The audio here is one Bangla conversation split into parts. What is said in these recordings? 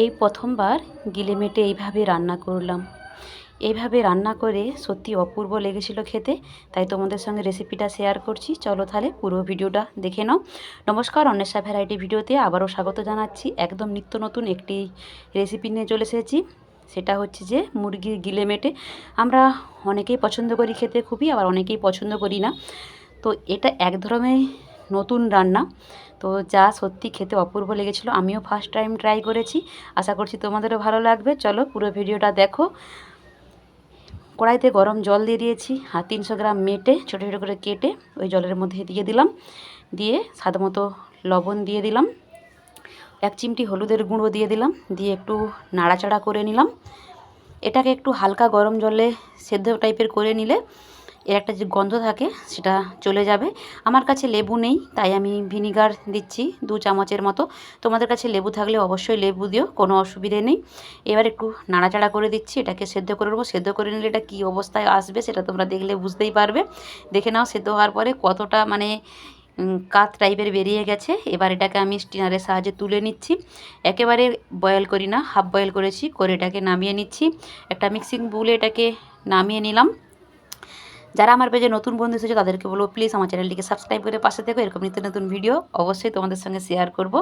এই প্রথমবার গিলে মেটে এইভাবে রান্না করলাম। এইভাবে রান্না করে সত্যি অপূর্ব লেগেছিল খেতে, তাই তোমাদের সঙ্গে রেসিপিটা শেয়ার করছি। চলো তাহলে পুরো ভিডিওটা দেখে নাও। নমস্কার, অন্বেষা ভ্যারাইটি ভিডিওতে আবারও স্বাগত জানাচ্ছি। একদম নিত্য নতুন একটি রেসিপি নিয়ে চলে এসেছি। সেটা হচ্ছে যে মুরগির গিলে মেটে। আমরা অনেকেই পছন্দ করি খেতে খুবই, আবার অনেকেই পছন্দ করি না। তো এটা এক ধরনের নতুন রান্না। তো যা সত্যি খেতে অপূর্ব লেগেছিলো, আমিও ফার্স্ট টাইম ট্রাই করেছি। আশা করছি তোমাদেরও ভালো লাগবে। চলো পুরো ভিডিওটা দেখো। কড়াইতে গরম জল দিয়ে দিয়েছি, আর তিনশো গ্রাম মেটে ছোটো ছোটো করে কেটে ওই জলের মধ্যে দিয়ে দিলাম। দিয়ে মতো লবণ দিয়ে দিলাম। এক চিমটি হলুদের গুঁড়ো দিয়ে দিলাম। দিয়ে একটু নাড়াচাড়া করে নিলাম। এটাকে একটু হালকা গরম জলে সেদ্ধ টাইপের করে নিলে এর একটা যে গন্ধ থাকে, সেটা চলে যাবে। আমার কাছে লেবু নেই, তাই আমি ভিনিগার দিচ্ছি দু চামচের মতো। তোমাদের কাছে লেবু থাকলে অবশ্যই লেবু দিও, কোনো অসুবিধে নেই। এবার একটু নাড়াচাড়া করে দিচ্ছি, এটাকে সেদ্ধ করে নেব। সেদ্ধ করে নিলে এটা কী অবস্থায় আসবে, সেটা তোমরা দেখলে বুঝতেই পারবে। দেখে নাও, সেদ্ধ হওয়ার পরে কতটা মানে কাত টাইপের বেরিয়ে গেছে। এবার এটাকে আমি স্টিনারের সাহায্যে তুলে নিচ্ছি। একেবারে বয়েল করি না, হাফ বয়েল করেছি, করে এটাকে নামিয়ে নিচ্ছি। একটা মিক্সিং বুলে এটাকে নামিয়ে নিলাম। যারা আমার পেজে নতুন বন্ধু এসেছে, তাদেরকে বলব প্লিজ আমার চ্যানেলটিকে সাবস্ক্রাইব করে পাশে থেকো। এরকম নিত্য নতুন ভিডিও অবশ্যই তোমাদের সঙ্গে শেয়ার করব।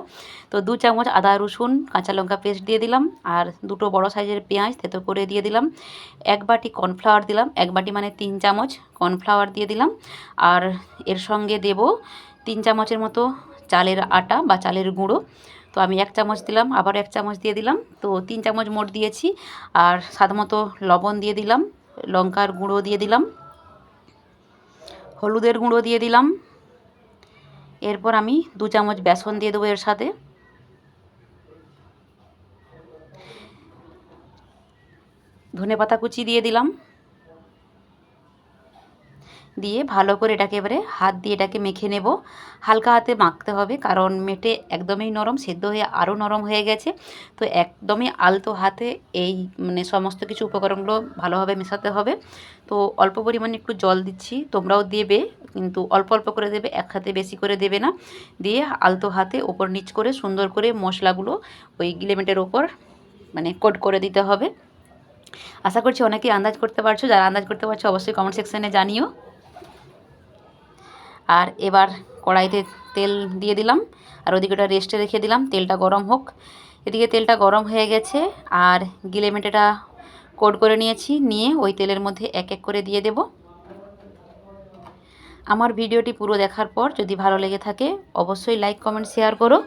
তো দু চামচ আদা, রসুন, কাঁচা লঙ্কা পেস্ট দিয়ে দিলাম, আর দুটো বড় সাইজের পেঁয়াজ থেতো করে দিয়ে দিলাম। এক বাটি কর্নফ্লাওয়ার দিলাম, এক বাটি মানে তিন চামচ কর্নফ্লাওয়ার দিয়ে দিলাম। আর এর সঙ্গে দেব তিন চামচের মতো চালের আটা বা চালের গুঁড়ো। তো আমি এক চামচ দিলাম, আবার এক চামচ দিয়ে দিলাম। তো তিন চামচ মোট দিয়েছি, আর মতো লবণ দিয়ে দিলাম, লঙ্কার গুঁড়ো দিয়ে দিলাম। হলুদের গুঁড়ো দিয়ে দিলাম। এরপর আমি দু চামচ বেসন দিয়ে দেবো এর সাথে। ধনে পাতা কুচি দিয়ে দিলাম। দিয়ে ভালো করে এটাকে এবারে হাত দিয়ে এটাকে মেখে নেব। হালকা হাতে মাখতে হবে কারণ মেটে একদমই নরম, সেদ্ধ হয়ে আরও নরম হয়ে গেছে। তো একদমই আলতো হাতে এই মানে সমস্ত কিছু উপকরণগুলো ভালোভাবে মেশাতে হবে। তো অল্প পরিমাণে একটু জল দিচ্ছি, তোমরাও দেবে, কিন্তু অল্প অল্প করে দেবে, এক হাতে বেশি করে দেবে না। দিয়ে আলতো হাতে ওপর নিচ করে সুন্দর করে মশলাগুলো ওই গিলেমেটের ওপর মানে কোট করে দিতে হবে। আশা করছি অনেকেই আন্দাজ করতে পারছ, যারা আন্দাজ করতে পারছ অবশ্যই কমেন্ট সেকশানে জানিও। আর এবার কড়াইতে তেল দিয়ে দিলাম। আর ওদিকে ওটা রেস্টে রেখে দিলাম। তেলটা গরম হোক। এদিকে তেলটা গরম হয়ে গেছে। আর গিলে মেটেটা কোট করে নিয়েছি। নিয়ে ওই তেলের মধ্যে এক এক করে দিয়ে দেব। আমার ভিডিওটি পুরো দেখার পর যদি ভালো লেগে থাকে, অবশ্যই লাইক কমেন্ট শেয়ার করো।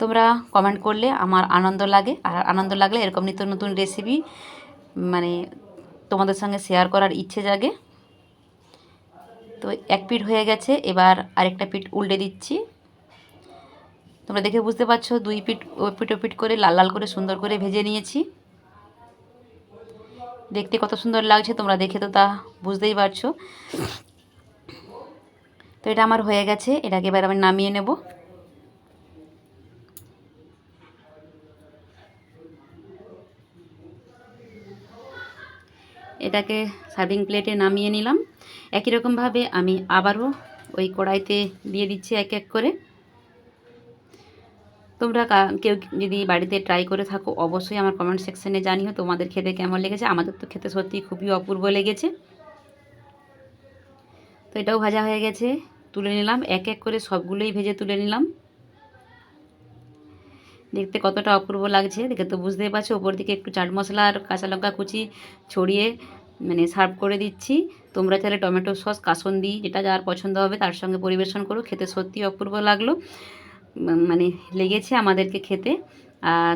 তোমরা কমেন্ট করলে আমার আনন্দ লাগে। আর আনন্দ লাগলে এরকম নিত্য নতুন রেসিপি মানে তোমাদের সঙ্গে শেয়ার করার ইচ্ছে জাগে। তো এক পিঠ হয়ে গেছে, এবার আরেকটা পিঠ উল্টে দিচ্ছি। তোমরা দেখে বুঝতে পারছ, দুই পিঠ ও পিঠ ও পিঠ করে লাল লাল করে সুন্দর করে ভেজে নিয়েছি। দেখতে কত সুন্দর লাগছে, তোমরা দেখে তো তা বুঝতেই পারছ। তো এটা আমার হয়ে গেছে, এটাকে এবার আমি নামিয়ে নেব। এটাকে সার্ভিং প্লেটে নামিয়ে নিলাম। একই রকমভাবে আমি আবারও ওই কড়াইতে দিয়ে দিচ্ছি এক এক করে। তোমরা কেউ যদি বাড়িতে ট্রাই করে থাকো, অবশ্যই আমার কমেন্ট সেকশানে জানিও তোমাদের খেতে কেমন লেগেছে। আমাদের তো খেতে সত্যি খুবই অপূর্ব লেগেছে। তো এটাও ভাজা হয়ে গেছে। তুলে নিলাম, এক এক করে সবগুলোই ভেজে তুলে নিলাম। দেখতে কতটা অপূর্ব লাগছে। দেখে তো বুঝতেই পারছ, ওপর দিকে একটু চাট মশলা আর কাঁচা লঙ্কা কুচি ছড়িয়ে মানে সার্ভ করে দিচ্ছি। তোমরা চাইলে টমেটো সস, কাসন্দি, যেটা যার পছন্দ হবে তার সঙ্গে পরিবেশন করো, খেতে সত্যি অপূর্ব লাগল। মানে লেগেছে আমাদেরকে খেতে।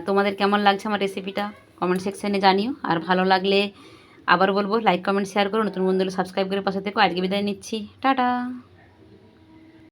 তোমাদের কেমন লাগছে আমার রেসিপিটা কমেন্ট সেকশানে জানিও। আর ভালো লাগলে আবার বলব লাইক কমেন্ট শেয়ার করো। নতুন বন্ধুরা সাবস্ক্রাইব করে পাশে থেকো। আজকে বিদায় নিচ্ছি। টাটা!